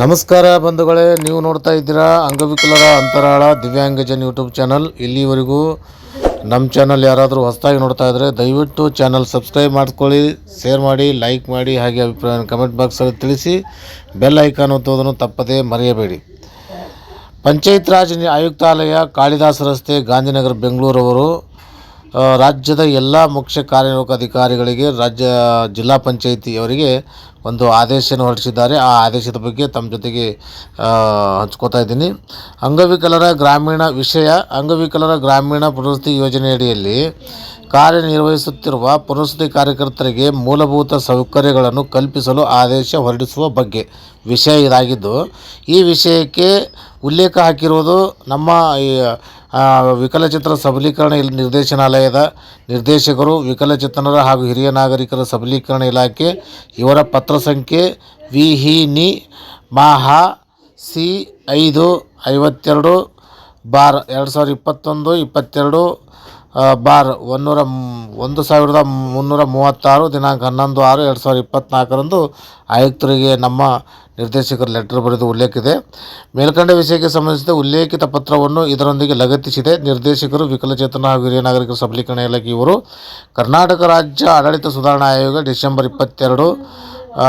ನಮಸ್ಕಾರ ಬಂಧುಗಳೇ, ನೀವು ನೋಡ್ತಾ ಇದ್ದೀರಾ ಅಂಗವಿಕಲರ ಅಂತರಾಳ ದಿವ್ಯಾಂಗಜನ್ ಯೂಟ್ಯೂಬ್ ಚಾನಲ್. ಇಲ್ಲಿವರೆಗೂ ನಮ್ಮ ಚಾನಲ್ ಯಾರಾದರೂ ಹೊಸದಾಗಿ ನೋಡ್ತಾ ಇದ್ದರೆ ದಯವಿಟ್ಟು ಚಾನಲ್ ಸಬ್ಸ್ಕ್ರೈಬ್ ಮಾಡ್ಕೊಳ್ಳಿ, ಶೇರ್ ಮಾಡಿ, ಲೈಕ್ ಮಾಡಿ, ಹಾಗೆ ಅಭಿಪ್ರಾಯ ಕಮೆಂಟ್ ಬಾಕ್ಸಲ್ಲಿ ತಿಳಿಸಿ, ಬೆಲ್ ಐಕಾನ್ ಒತ್ತುವುದನ್ನು ತಪ್ಪದೇ ಮರೆಯಬೇಡಿ. ಪಂಚಾಯತ್ ರಾಜ್ ಆಯುಕ್ತಾಲಯ, ಕಾಳಿದಾಸ ರಸ್ತೆ, ಗಾಂಧಿನಗರ, ಬೆಂಗಳೂರವರು ರಾಜ್ಯದ ಎಲ್ಲ ಮುಖ್ಯ ಕಾರ್ಯನಿರ್ವಾಹಕ ಅಧಿಕಾರಿಗಳಿಗೆ ರಾಜ್ಯ, ಜಿಲ್ಲಾ ಪಂಚಾಯಿತಿಯವರಿಗೆ ಒಂದು ಆದೇಶವನ್ನು ಹೊರಡಿಸಿದ್ದಾರೆ. ಆ ಆದೇಶದ ಬಗ್ಗೆ ತಮ್ಮ ಜೊತೆಗೆ ಹಂಚ್ಕೋತಾ ಇದ್ದೀನಿ. ಅಂಗವಿಕಲರ ಗ್ರಾಮೀಣ ವಿಷಯ, ಅಂಗವಿಕಲರ ಗ್ರಾಮೀಣ ಪುನರ್ವಸತಿ ಯೋಜನೆಯಡಿಯಲ್ಲಿ ಕಾರ್ಯನಿರ್ವಹಿಸುತ್ತಿರುವ ಪುನರ್ವಸತಿ ಕಾರ್ಯಕರ್ತರಿಗೆ ಮೂಲಭೂತ ಸೌಕರ್ಯಗಳನ್ನು ಕಲ್ಪಿಸಲು ಆದೇಶ ಹೊರಡಿಸುವ ಬಗ್ಗೆ ವಿಷಯ ಇದಾಗಿದ್ದು, ಈ ವಿಷಯಕ್ಕೆ ಉಲ್ಲೇಖ ಹಾಕಿರುವುದು ನಮ್ಮ ವಿಕಲಚಿತ್ರ ಸಬಲೀಕರಣ ನಿರ್ದೇಶನಾಲಯದ ನಿರ್ದೇಶಕರು, ವಿಕಲಚೇತನರ ಹಾಗೂ ಹಿರಿಯ ನಾಗರಿಕರ ಸಬಲೀಕರಣ ಇಲಾಖೆ, ಇವರ ಪತ್ರ ಸಂಖ್ಯೆ ವಿ ಹಿ ನಿ ಮಹಾ ಸಿ ಐದು ಐವತ್ತೆರಡು ಬಾರ್, ಎರಡು ಸಾವಿರದ ಇಪ್ಪತ್ತೊಂದು, ಇಪ್ಪತ್ತೆರಡು ಬಾರ್ ಮ್- ಒಂದು ಸಾವಿರದ ಮುನ್ನೂರ ಮೂವತ್ತಾರು, ದಿನಾಂಕ ಹನ್ನೊಂದು ಆರು, ಎರಡು ಸಾವಿರದ ಇಪ್ಪತ್ತ್ನಾಲ್ಕರಂದು ಆಯುಕ್ತರಿಗೆ ನಮ್ಮ ನಿರ್ದೇಶಕರ ಲೆಟರ್ ಬರೆದು ಉಲ್ಲೇಖಿದೆ. ಮೇಲ್ಕಂಡ ವಿಷಯಕ್ಕೆ ಸಂಬಂಧಿಸಿದ ಉಲ್ಲೇಖಿತ ಪತ್ರವನ್ನು ಇದರೊಂದಿಗೆ ಲಗತ್ತಿಸಿದೆ. ನಿರ್ದೇಶಕರು ವಿಕಲಚೇತನ ಹಾಗೂ ಹಿರಿಯ ನಾಗರಿಕರ ಸಬಲೀಕರಣ ಇಲಾಖೆ ಇವರು. ಕರ್ನಾಟಕ ರಾಜ್ಯ ಆಡಳಿತ ಸುಧಾರಣಾ ಆಯೋಗ ಡಿಸೆಂಬರ್ ಇಪ್ಪತ್ತೆರಡು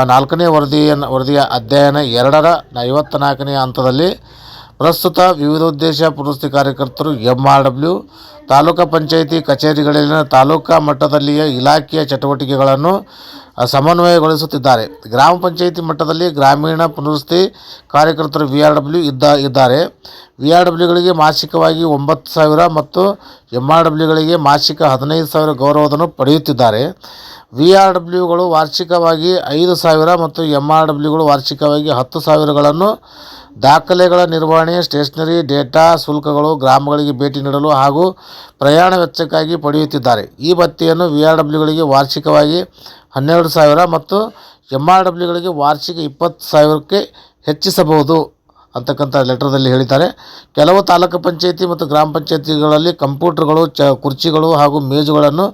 ನಾಲ್ಕನೇ ವರದಿಯನ್ನು, ವರದಿಯ ಅಧ್ಯಯನ ಎರಡರ ಐವತ್ತ ನಾಲ್ಕನೇ ಹಂತದಲ್ಲಿ ಪ್ರಸ್ತುತ ವಿವಿಧೋದ್ದೇಶ ಪುರಸ್ತಿ ಕಾರ್ಯಕರ್ತರು MRW R W taluka panchayat ಕಚೇರಿಗಳಲ್ಲಿನ taluka ಮಟ್ಟದಲ್ಲಿಯ ಇಲಾಖೆಯ ಚಟುವಟಿಕೆಗಳನ್ನು ಸಮನ್ವಯಗೊಳಿಸುತ್ತಿದ್ದಾರೆ. ಗ್ರಾಮ ಪಂಚಾಯಿತಿ ಮಟ್ಟದಲ್ಲಿ ಗ್ರಾಮೀಣ ಪುನರ್ವಸತಿ ಕಾರ್ಯಕರ್ತರು ವಿ ಆರ್ ಡಬ್ಲ್ಯೂ ಇದ್ದ, ಇದ್ದಾರೆ. ವಿ ಆರ್ ಡಬ್ಲ್ಯೂಗಳಿಗೆ ಮಾಸಿಕವಾಗಿ ಒಂಬತ್ತು ಸಾವಿರ ಮತ್ತು ಎಂ ಆರ್ ಡಬ್ಲ್ಯೂಗಳಿಗೆ ಮಾಸಿಕ ಹದಿನೈದು ಸಾವಿರ ಗೌರವವನ್ನು ಪಡೆಯುತ್ತಿದ್ದಾರೆ. ವಿ ಆರ್ ಡಬ್ಲ್ಯೂಗಳು ವಾರ್ಷಿಕವಾಗಿ ಐದು ಸಾವಿರ ಮತ್ತು ಎಂ ಆರ್ ಡಬ್ಲ್ಯೂಗಳು ವಾರ್ಷಿಕವಾಗಿ ಹತ್ತು ಸಾವಿರಗಳನ್ನು ದಾಖಲೆಗಳ ನಿರ್ವಹಣೆ, ಸ್ಟೇಷನರಿ, ಡೇಟಾ, ಶುಲ್ಕಗಳು ಗ್ರಾಮಗಳಿಗೆ ಭೇಟಿ ನೀಡಲು ಹಾಗೂ ಪ್ರಯಾಣ ವೆಚ್ಚಕ್ಕಾಗಿ ಪಡೆಯುತ್ತಿದ್ದಾರೆ. ಈ ಭತ್ಯೆಯನ್ನು ವಿ ಆರ್ ಡಬ್ಲ್ಯೂಗಳಿಗೆ ವಾರ್ಷಿಕವಾಗಿ ಹನ್ನೆರಡು ಸಾವಿರ ಮತ್ತು ಎಂ ಆರ್ ಡಬ್ಲ್ಯೂಗಳಿಗೆ ವಾರ್ಷಿಕ ಇಪ್ಪತ್ತು ಸಾವಿರಕ್ಕೆ ಹೆಚ್ಚಿಸಬಹುದು ಅಂತಕ್ಕಂಥ ಲೆಟರ್ದಲ್ಲಿ ಹೇಳಿದ್ದಾರೆ. ಕೆಲವು ತಾಲೂಕು ಪಂಚಾಯಿತಿ ಮತ್ತು ಗ್ರಾಮ ಪಂಚಾಯಿತಿಗಳಲ್ಲಿ ಕಂಪ್ಯೂಟರ್ಗಳು, ಚ, ಕುರ್ಚಿಗಳು ಹಾಗೂ ಮೇಜುಗಳನ್ನು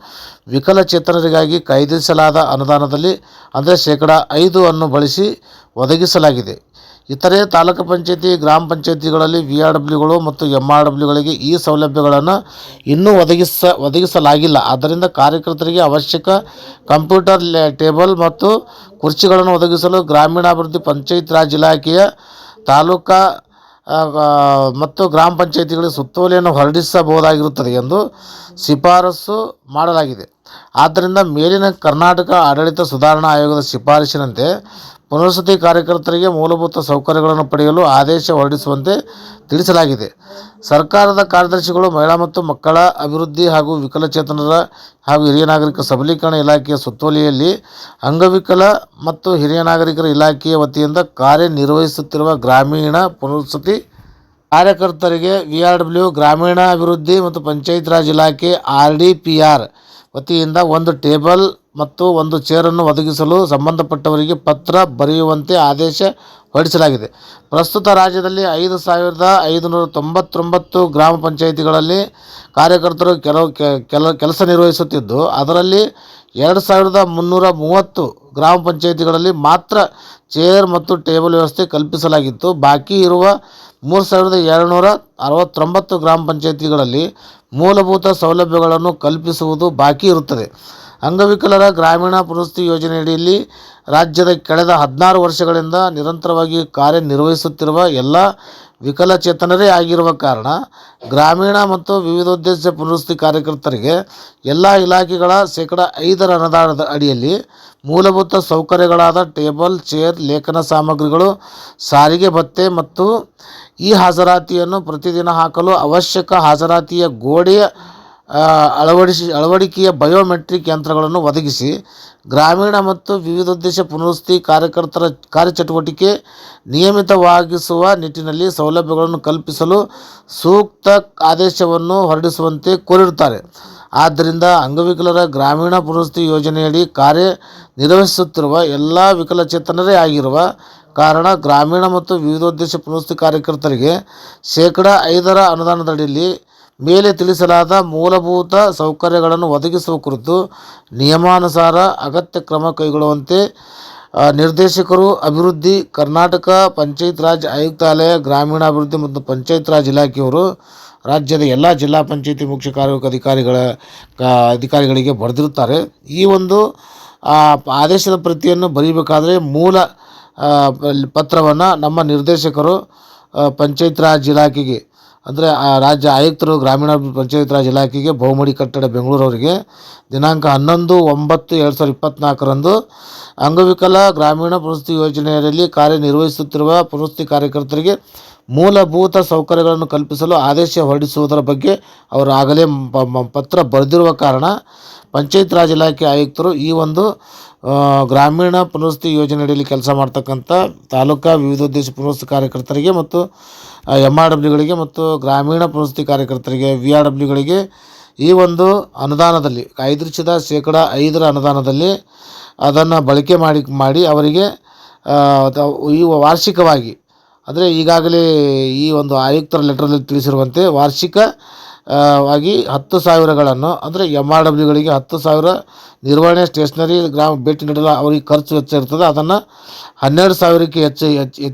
ವಿಕಲಚೇತನರಿಗಾಗಿ ಕಾಯ್ದಿರಿಸಲಾದ ಅನುದಾನದಲ್ಲಿ ಅಂದರೆ ಶೇಕಡ ಐದು ಅನ್ನು ಬಳಸಿ ಒದಗಿಸಲಾಗಿದೆ. ಇತರೆ ತಾಲೂಕು ಪಂಚಾಯತಿ, ಗ್ರಾಮ ಪಂಚಾಯತಿಗಳಲ್ಲಿ ವಿ ಆರ್ ಡಬ್ಲ್ಯೂಗಳು ಮತ್ತು ಎಂ ಆರ್ ಡಬ್ಲ್ಯೂಗಳಿಗೆ ಈ ಸೌಲಭ್ಯಗಳನ್ನು ಇನ್ನೂ ಒದಗಿಸ, ಒದಗಿಸಲಾಗಿಲ್ಲ. ಆದ್ದರಿಂದ ಕಾರ್ಯಕರ್ತರಿಗೆ ಅವಶ್ಯಕ ಕಂಪ್ಯೂಟರ್ ಟೇಬಲ್ ಮತ್ತು ಕುರ್ಚಿಗಳನ್ನು ಒದಗಿಸಲು ಗ್ರಾಮೀಣಾಭಿವೃದ್ಧಿ ಪಂಚಾಯತ್ ರಾಜ್ ಇಲಾಖೆಯ ತಾಲೂಕಾ ಮತ್ತು ಗ್ರಾಮ ಪಂಚಾಯಿತಿಗಳಿಗೆ ಸುತ್ತೋಲೆಯನ್ನು ಹೊರಡಿಸಬಹುದಾಗಿರುತ್ತದೆ ಎಂದು ಶಿಫಾರಸು ಮಾಡಲಾಗಿದೆ. ಆದ್ದರಿಂದ ಮೇಲಿನ ಕರ್ನಾಟಕ ಆಡಳಿತ ಸುಧಾರಣಾ ಆಯೋಗದ ಶಿಫಾರಸಿನಂತೆ ಪುನರ್ವಸತಿ ಕಾರ್ಯಕರ್ತರಿಗೆ ಮೂಲಭೂತ ಸೌಕರ್ಯಗಳನ್ನು ಪಡೆಯಲು ಆದೇಶ ಹೊರಡಿಸುವಂತೆ ತಿಳಿಸಲಾಗಿದೆ. ಸರ್ಕಾರದ ಕಾರ್ಯದರ್ಶಿಗಳು ಮಹಿಳಾ ಮತ್ತು ಮಕ್ಕಳ ಅಭಿವೃದ್ಧಿ ಹಾಗೂ ವಿಕಲಚೇತನರ ಹಾಗೂ ಹಿರಿಯ ನಾಗರಿಕ ಸಬಲೀಕರಣ ಇಲಾಖೆಯ ಸುತ್ತೋಲೆಯಲ್ಲಿ ಅಂಗವಿಕಲ ಮತ್ತು ಹಿರಿಯ ನಾಗರಿಕರ ಇಲಾಖೆಯ ವತಿಯಿಂದ ಕಾರ್ಯನಿರ್ವಹಿಸುತ್ತಿರುವ ಗ್ರಾಮೀಣ ಪುನರ್ವಸತಿ ಕಾರ್ಯಕರ್ತರಿಗೆ ವಿ ಆರ್ ಡಬ್ಲ್ಯೂ ಗ್ರಾಮೀಣಾಭಿವೃದ್ಧಿ ಮತ್ತು ಪಂಚಾಯತ್ ರಾಜ್ ಇಲಾಖೆ ಆರ್ ಡಿ ಪಿ ಆರ್ ವತಿಯಿಂದ ಒಂದು ಟೇಬಲ್ ಮತ್ತು ಒಂದು ಚೇರನ್ನು ಒದಗಿಸಲು ಸಂಬಂಧಪಟ್ಟವರಿಗೆ ಪತ್ರ ಬರೆಯುವಂತೆ ಆದೇಶ ಹೊರಡಿಸಲಾಗಿದೆ. ಪ್ರಸ್ತುತ ರಾಜ್ಯದಲ್ಲಿ ಐದು ಸಾವಿರದ ಐದುನೂರ ತೊಂಬತ್ತೊಂಬತ್ತು ಗ್ರಾಮ ಪಂಚಾಯಿತಿಗಳಲ್ಲಿ ಕಾರ್ಯಕರ್ತರು ಕೆಲವು ಕೆಲಸ ನಿರ್ವಹಿಸುತ್ತಿದ್ದು, ಅದರಲ್ಲಿ ಎರಡು ಸಾವಿರದ ಮುನ್ನೂರ ಮೂವತ್ತು ಗ್ರಾಮ ಪಂಚಾಯಿತಿಗಳಲ್ಲಿ ಮಾತ್ರ ಚೇರ್ ಮತ್ತು ಟೇಬಲ್ ವ್ಯವಸ್ಥೆ ಕಲ್ಪಿಸಲಾಗಿತ್ತು. ಬಾಕಿ ಇರುವ ಮೂರು ಸಾವಿರದ ಏಳುನೂರ ಅರವತ್ತೊಂಬತ್ತು ಗ್ರಾಮ ಪಂಚಾಯಿತಿಗಳಲ್ಲಿ ಮೂಲಭೂತ ಸೌಲಭ್ಯಗಳನ್ನು ಕಲ್ಪಿಸುವುದು ಬಾಕಿ ಇರುತ್ತದೆ. ಅಂಗವಿಕಲರ ಗ್ರಾಮೀಣ ಪುನಸ್ತಿ ಯೋಜನೆಯಡಿಯಲ್ಲಿ ರಾಜ್ಯದ ಕಳೆದ ಹದಿನಾರು ವರ್ಷಗಳಿಂದ ನಿರಂತರವಾಗಿ ಕಾರ್ಯನಿರ್ವಹಿಸುತ್ತಿರುವ ಎಲ್ಲ ವಿಕಲಚೇತನರೇ ಆಗಿರುವ ಕಾರಣ ಗ್ರಾಮೀಣ ಮತ್ತು ವಿವಿಧೋದ್ದೇಶ ಪುನರ್ವಸತಿ ಕಾರ್ಯಕರ್ತರಿಗೆ ಎಲ್ಲ ಇಲಾಖೆಗಳ ಶೇಕಡ ಐದರ ಅನುದಾನದ ಅಡಿಯಲ್ಲಿ ಮೂಲಭೂತ ಸೌಕರ್ಯಗಳಾದ ಟೇಬಲ್, ಚೇರ್, ಲೇಖನ ಸಾಮಗ್ರಿಗಳು, ಸಾರಿಗೆ ಭತ್ತೆ ಮತ್ತು ಈ ಹಾಜರಾತಿಯನ್ನು ಪ್ರತಿದಿನ ಹಾಕಲು ಅವಶ್ಯಕ ಹಾಜರಾತಿಯ ಗೋಡೆಯ ಅಳವಡಿಸಿ, ಅಳವಡಿಕೆಯ ಬಯೋಮೆಟ್ರಿಕ್ ಯಂತ್ರಗಳನ್ನು ಒದಗಿಸಿ ಗ್ರಾಮೀಣ ಮತ್ತು ವಿವಿಧೋದ್ದೇಶ ಪುನರ್ವಸತಿ ಕಾರ್ಯಕರ್ತರ ಕಾರ್ಯಚಟುವಟಿಕೆ ನಿಯಮಿತವಾಗಿಸುವ ನಿಟ್ಟಿನಲ್ಲಿ ಸೌಲಭ್ಯಗಳನ್ನು ಕಲ್ಪಿಸಲು ಸೂಕ್ತ ಆದೇಶವನ್ನು ಹೊರಡಿಸುವಂತೆ ಕೋರಿರುತ್ತಾರೆ. ಆದ್ದರಿಂದ ಅಂಗವಿಕಲರ ಗ್ರಾಮೀಣ ಪುನರ್ವಸತಿ ಯೋಜನೆಯಡಿ ಕಾರ್ಯ ನಿರ್ವಹಿಸುತ್ತಿರುವ ಎಲ್ಲ ವಿಕಲಚೇತನರೇ ಆಗಿರುವ ಕಾರಣ ಗ್ರಾಮೀಣ ಮತ್ತು ವಿವಿಧೋದ್ದೇಶ ಪುನರ್ವಸತಿ ಕಾರ್ಯಕರ್ತರಿಗೆ ಶೇಕಡ ಐದರ ಅನುದಾನದಡಿಯಲ್ಲಿ ಮೇಲೆ ತಿಳಿಸಲಾದ ಮೂಲಭೂತ ಸೌಕರ್ಯಗಳನ್ನು ಒದಗಿಸುವ ಕುರಿತು ನಿಯಮಾನುಸಾರ ಅಗತ್ಯ ಕ್ರಮ ಕೈಗೊಳ್ಳುವಂತೆ ನಿರ್ದೇಶಕರು, ಅಭಿವೃದ್ಧಿ, ಕರ್ನಾಟಕ ಪಂಚಾಯತ್ ರಾಜ್ ಆಯುಕ್ತಾಲಯ, ಗ್ರಾಮೀಣಾಭಿವೃದ್ಧಿ ಮತ್ತು ಪಂಚಾಯತ್ ರಾಜ್ ಇಲಾಖೆಯವರು ರಾಜ್ಯದ ಎಲ್ಲ ಜಿಲ್ಲಾ ಪಂಚಾಯತಿ ಮುಖ್ಯ ಕಾರ್ಯಕ ಅಧಿಕಾರಿಗಳ ಅಧಿಕಾರಿಗಳಿಗೆ ಬರೆದಿರುತ್ತಾರೆ. ಈ ಒಂದು ಆದೇಶದ ಪ್ರತಿಯನ್ನು ಬರೀಬೇಕಾದರೆ ಮೂಲ ಪತ್ರವನ್ನು ನಮ್ಮ ನಿರ್ದೇಶಕರು ಪಂಚಾಯತ್ ರಾಜ್ ಇಲಾಖೆಗೆ ಅಂದರೆ ಆ ರಾಜ್ಯ ಆಯುಕ್ತರು ಗ್ರಾಮೀಣ ಪಂಚಾಯತ್ ರಾಜ್ ಇಲಾಖೆಗೆ ಬಹುಮಡಿ ಕಟ್ಟಡ ಬೆಂಗಳೂರವರಿಗೆ. ದಿನಾಂಕ ಹನ್ನೊಂದು ಒಂಬತ್ತು ಎರಡು ಸಾವಿರದ ಇಪ್ಪತ್ತ್ನಾಲ್ಕರಂದು ಅಂಗವಿಕಲ ಗ್ರಾಮೀಣ ಪುನಸ್ತಿ ಯೋಜನೆಯಲ್ಲಿ ಕಾರ್ಯನಿರ್ವಹಿಸುತ್ತಿರುವ ಪುನಸ್ತಿ ಕಾರ್ಯಕರ್ತರಿಗೆ ಮೂಲಭೂತ ಸೌಕರ್ಯಗಳನ್ನು ಕಲ್ಪಿಸಲು ಆದೇಶ ಹೊರಡಿಸುವುದರ ಬಗ್ಗೆ ಅವರು ಆಗಲೇ ಪತ್ರ ಬರೆದಿರುವ ಕಾರಣ ಪಂಚಾಯತ್ ರಾಜ್ ಇಲಾಖೆ ಆಯುಕ್ತರು ಈ ಒಂದು ಗ್ರಾಮೀಣ ಪುನರ್ವಸತಿ ಯೋಜನೆಯಡಿಯಲ್ಲಿ ಕೆಲಸ ಮಾಡ್ತಕ್ಕಂಥ ತಾಲೂಕಾ ವಿವಿಧೋದ್ದೇಶ ಪುನರ್ವಸತಿ ಕಾರ್ಯಕರ್ತರಿಗೆ ಮತ್ತು ಎಂ ಆರ್ ಡಬ್ಲ್ಯೂಗಳಿಗೆ ಮತ್ತು ಗ್ರಾಮೀಣ ಪುನಸ್ತಿ ಕಾರ್ಯಕರ್ತರಿಗೆ ವಿ ಆರ್ ಡಬ್ಲ್ಯೂಗಳಿಗೆ ಈ ಒಂದು ಅನುದಾನದಲ್ಲಿ ಕಾಯ್ದಿರಿಸಿದ ಶೇಕಡ ಐದರ ಅನುದಾನದಲ್ಲಿ ಅದನ್ನು ಬಳಕೆ ಮಾಡಿ ಮಾಡಿ ಅವರಿಗೆ ಈ ವಾರ್ಷಿಕವಾಗಿ, ಅಂದರೆ ಈಗಾಗಲೇ ಈ ಒಂದು ಆಯುಕ್ತರ ಲೆಟ್ರಲ್ಲಿ ತಿಳಿಸಿರುವಂತೆ ವಾರ್ಷಿಕ ವಾಗಿ ಹತ್ತು ಸಾವಿರಗಳನ್ನು, ಅಂದರೆ ಎಂ ಆರ್ ಡಬ್ಲ್ಯೂಗಳಿಗೆ ಹತ್ತು ಸಾವಿರ ನಿರ್ವಹಣೆ ಸ್ಟೇಷನರಿ ಗ್ರಾಮ ಭೇಟಿ ನೀಡಲು ಅವರಿಗೆ ಖರ್ಚು ವೆಚ್ಚ ಇರ್ತದೆ. ಅದನ್ನು ಹನ್ನೆರಡು ಸಾವಿರಕ್ಕೆ ಹೆಚ್ಚು ಹೆಚ್ಚು,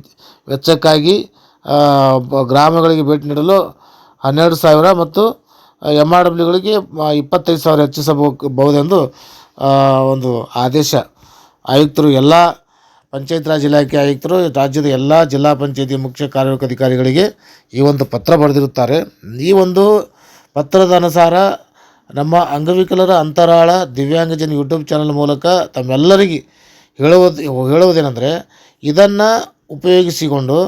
ವೆಚ್ಚಕ್ಕಾಗಿ ಗ್ರಾಮಗಳಿಗೆ ಭೇಟಿ ನೀಡಲು ಹನ್ನೆರಡು ಸಾವಿರ ಮತ್ತು ಎಂ ಆರ್ ಡಬ್ಲ್ಯೂಗಳಿಗೆ ಇಪ್ಪತ್ತೈದು ಸಾವಿರ ಹೆಚ್ಚಿಸಬಹುದೆಂದು ಒಂದು ಆದೇಶ. ಆಯುಕ್ತರು ಎಲ್ಲ ಪಂಚಾಯತ್ ರಾಜ್ ಇಲಾಖೆ ಆಯುಕ್ತರು, ರಾಜ್ಯದ ಎಲ್ಲ ಜಿಲ್ಲಾ ಪಂಚಾಯತಿ ಮುಖ್ಯ ಕಾರ್ಯನಿರ್ವಾಹಕ ಅಧಿಕಾರಿಗಳಿಗೆ ಈ ಒಂದು ಪತ್ರ ಬರೆದಿರುತ್ತಾರೆ. ಈ ಒಂದು ಪತ್ರದ ಅನುಸಾರ ನಮ್ಮ ಅಂಗವಿಕಲರ ಅಂತರಾಳ ದಿವ್ಯಾಂಗಜನ ಯೂಟ್ಯೂಬ್ ಚಾನಲ್ ಮೂಲಕ ತಮ್ಮೆಲ್ಲರಿಗೆ ಹೇಳುವುದು, ಹೇಳುವುದೇನೆಂದರೆ, ಇದನ್ನು ಉಪಯೋಗಿಸಿಕೊಂಡು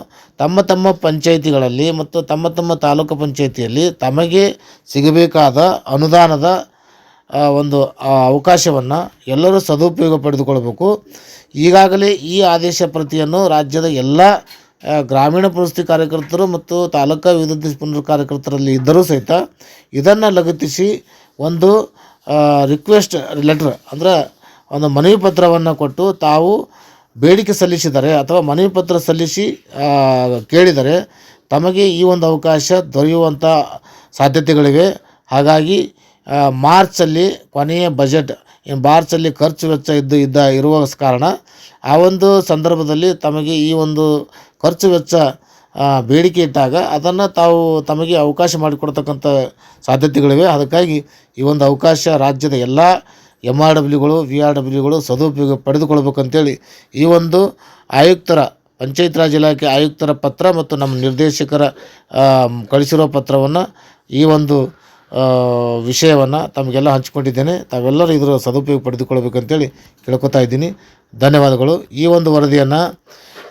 ತಮ್ಮ ತಮ್ಮ ಪಂಚಾಯಿತಿಗಳಲ್ಲಿ ಮತ್ತು ತಮ್ಮ ತಮ್ಮ ತಾಲೂಕು ಪಂಚಾಯಿತಿಯಲ್ಲಿ ತಮಗೆ ಸಿಗಬೇಕಾದ ಅನುದಾನದ ಒಂದು ಅವಕಾಶವನ್ನು ಎಲ್ಲರೂ ಸದುಪಯೋಗ ಪಡೆದುಕೊಳ್ಬೇಕು. ಈಗಾಗಲೇ ಈ ಆದೇಶ ಪ್ರತಿಯನ್ನು ರಾಜ್ಯದ ಎಲ್ಲ ಗ್ರಾಮೀಣ ಪುನಸ್ತಿ ಕಾರ್ಯಕರ್ತರು ಮತ್ತು ತಾಲೂಕಾ ವಿದ್ಯುತ್ ಪುನರ್ ಕಾರ್ಯಕರ್ತರಲ್ಲಿ ಇದ್ದರೂ ಸಹಿತ ಇದನ್ನು ಲಗತ್ತಿಸಿ ಒಂದು ರಿಕ್ವೆಸ್ಟ್ ಲೆಟ್ರ್ ಅಂದರೆ ಒಂದು ಮನವಿ ಪತ್ರವನ್ನು ಕೊಟ್ಟು ತಾವು ಬೇಡಿಕೆ ಸಲ್ಲಿಸಿದರೆ ಅಥವಾ ಮನವಿ ಪತ್ರ ಸಲ್ಲಿಸಿ ಕೇಳಿದರೆ ತಮಗೆ ಈ ಒಂದು ಅವಕಾಶ ದೊರೆಯುವಂಥ ಸಾಧ್ಯತೆಗಳಿವೆ. ಹಾಗಾಗಿ ಮಾರ್ಚಲ್ಲಿ ಕೊನೆಯ ಬಜೆಟ್ ಮಾರ್ಚಲ್ಲಿ ಖರ್ಚು ವೆಚ್ಚ ಇದ್ದು, ಇದ್ದ, ಇರುವ ಕಾರಣ ಆ ಒಂದು ಸಂದರ್ಭದಲ್ಲಿ ತಮಗೆ ಈ ಒಂದು ಖರ್ಚು ವೆಚ್ಚ ಬೇಡಿಕೆ ಇಟ್ಟಾಗ ಅದನ್ನು ತಾವು ತಮಗೆ ಅವಕಾಶ ಮಾಡಿಕೊಡ್ತಕ್ಕಂಥ ಸಾಧ್ಯತೆಗಳಿವೆ. ಅದಕ್ಕಾಗಿ ಈ ಒಂದು ಅವಕಾಶ ರಾಜ್ಯದ ಎಲ್ಲ ಎಂ ಆರ್ ಡಬ್ಲ್ಯೂಗಳು ವಿ ಆರ್ ಡಬ್ಲ್ಯೂಗಳು ಸದುಪಯೋಗ ಪಡೆದುಕೊಳ್ಬೇಕಂತೇಳಿ ಈ ಒಂದು ಆಯುಕ್ತರ, ಪಂಚಾಯತ್ ರಾಜ್ ಇಲಾಖೆ ಆಯುಕ್ತರ ಪತ್ರ ಮತ್ತು ನಮ್ಮ ನಿರ್ದೇಶಕರ ಕಳಿಸಿರೋ ಪತ್ರವನ್ನು ಈ ಒಂದು ವಿಷಯವನ್ನು ತಮಗೆಲ್ಲ ಹಂಚಿಕೊಂಡಿದ್ದೇನೆ. ತಾವೆಲ್ಲರೂ ಇದರ ಸದುಪಯೋಗ ಪಡೆದುಕೊಳ್ಬೇಕಂತೇಳಿ ಕೇಳ್ಕೊತಾ ಇದ್ದೀನಿ. ಧನ್ಯವಾದಗಳು. ಈ ಒಂದು ವರದಿಯನ್ನು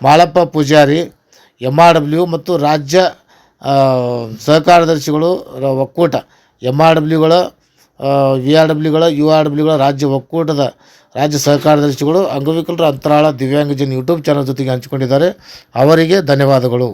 Malappa Pujari M R W ಮತ್ತು ರಾಜ್ಯ ಸಹಕಾರದರ್ಶಿಗಳು ಒಕ್ಕೂಟ ಎಂ ಆರ್ ಡಬ್ಲ್ಯೂಗಳ ವಿ ಆರ್ ಡಬ್ಲ್ಯೂಗಳ ಯು ಆರ್ ಡಬ್ಲ್ಯೂಗಳ ರಾಜ್ಯ ಒಕ್ಕೂಟದ ರಾಜ್ಯ ಸಹಕಾರ್ಯದರ್ಶಿಗಳು ಅಂಗವಿಕಲರ ಅಂತರಾಳ ದಿವ್ಯಾಂಗಜನ ಯೂಟ್ಯೂಬ್ ಚಾನಲ್ ಜೊತೆಗೆ ಹಂಚಿಕೊಂಡಿದ್ದಾರೆ. ಅವರಿಗೆ ಧನ್ಯವಾದಗಳು.